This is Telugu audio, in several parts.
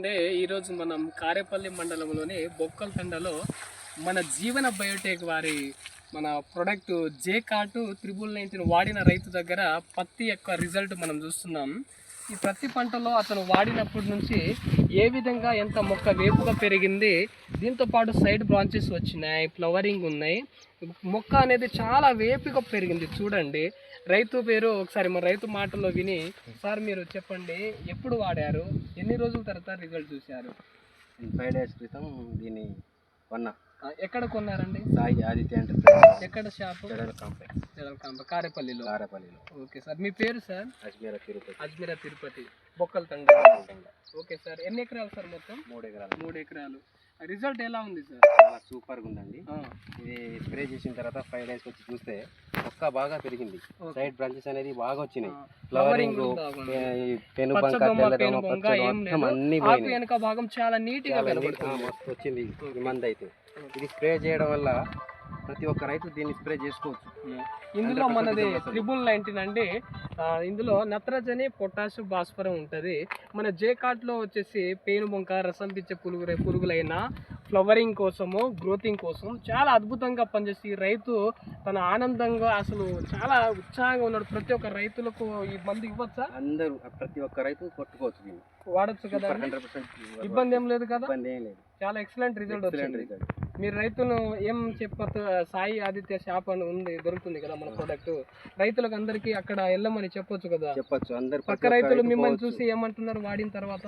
అంటే ఈరోజు మనం కారేపల్లి మండలంలోని బొక్కల తండలో మన జీవన బయోటెక్ వారి మన product J cart triple nineteen వాడిన రైతు దగ్గర పత్తి యొక్క రిజల్ట్ మనం చూస్తున్నాం. ఈ ప్రతి పంటలో అతను వాడినప్పటి నుంచి ఏ విధంగా ఎంత మొక్క వేపుగా పెరిగింది దీంతో పాటు సైడ్ బ్రాంచెస్ వచ్చినాయి ఫ్లవరింగ్ ఉన్నాయి. మొక్క అనేది చాలా వేపుగా పెరిగింది చూడండి. రైతు పేరు ఒకసారి మా రైతు మాటల్లో విని సార్ మీరు చెప్పండి ఎప్పుడు వాడారు? ఎన్ని రోజుల తర్వాత రిజల్ట్ చూశారు? ఫైవ్ డేస్ క్రితం దీన్ని కొన్నా. ఎక్కడ కొన్నారండి? సాయి ఆదిత్య అంటే ఎక్కడ షాపు? Federal complex. జడలకాంబ కారేపల్లిలో. కారపల్లిలో. ఓకే సార్ మీ పేరు sir? Ajmeera Tirupati. Ajmeera Tirupati. Bokkala Thanda okay sir ఎన్ని ఎకరాలు సార్ మొత్తం? మూడు ఎకరాలు. మూడు ఎకరాలు. రిజల్ట్ ఎలా ఉంది సార్? చాలా సూపర్గా ఉందండి. ఇది స్ప్రే చేసిన తర్వాత ఫైవ్ డేస్ వచ్చి చూస్తే మొక్క బాగా పెరిగింది. సైడ్ బ్రాంచెస్ అనేది బాగా వచ్చినాయి. ఫ్లవరింగ్. పెను మొత్తం. అన్ని వెనక భాగం చాలా నీట్గా మస్తు వచ్చింది మంది అయితే. ఇది స్ప్రే చేయడం వల్ల ప్రతి ఒక్క రైతు దీన్ని స్ప్రే చేసుకోవచ్చు. ఇందులో 100% మనది. ట్రిపుల్ నైన్టీన్ అంటే ఆ, ఇందులో నత్రజని పొటాష్ భాస్వరం ఉంటుంది. మన జే కార్ట్లో వచ్చేసి పేను బొంక రసం పిచ్చే పురుగు పురుగులైన ఫ్లవరింగ్ కోసము గ్రోతింగ్ కోసం చాలా అద్భుతంగా పనిచేసి రైతు తన ఆనందంగా అసలు చాలా ఉత్సాహంగా ఉన్నాడు. ప్రతి ఒక్క రైతులకు ఈ మందు ఇవ్వచ్చా? అందరూ ప్రతి ఒక్క రైతు కొట్టుకోవచ్చు వాడచ్చు కదా ఇబ్బంది ఏం లేదు కదా? ఇబ్బంది ఏం లేదు. చాలా ఎక్సలెంట్ రిజల్ట్ వచ్చింది. మీరు రైతులు ఏం చెప్పచ్చు సాయి ఆదిత్య షాప్ అని ఉంది దొరుకుతుంది కదా మన ప్రోడక్ట్ రైతులకు అందరికీ అక్కడ వెళ్ళమని చెప్పొచ్చు కదా. చెప్పొచ్చు అందరు పక్క రైతులు రైతు మిమ్మల్ని. చూసి ఏమంటున్నారు వాడిన తర్వాత?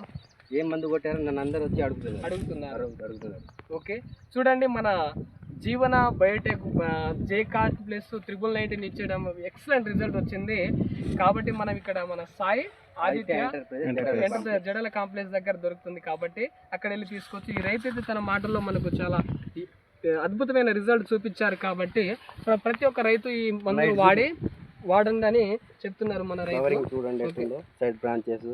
ఏం మందు కొట్టారు నన్ను అందరు వచ్చి అడుగుతున్నారు. అడుగుతున్నారు. అడుగు- అడుగుతున్నారు. ఓకే. చూడండి మన Jeevana biotech J cart plus triple nineteen ఇచ్చడం excellent result వచ్చింది. కాబట్టి మనం ఇక్కడ మన సాయి ఆదిత్య జడల కాంప్లెక్స్ దగ్గర దొరుకుతుంది కాబట్టి అక్కడ వెళ్ళి తీసుకోవచ్చు. ఈ రైతు అయితే తన మాటల్లో మనకు చాలా అద్భుతమైన రిజల్ట్ చూపించారు కాబట్టి ప్ర- ప్రతి ఒక్క రైతు ఈ మందులు వాడి వాడండి అని చెప్తున్నారు మన రైతు. చూడండి సైడ్ బ్రాంచెస్.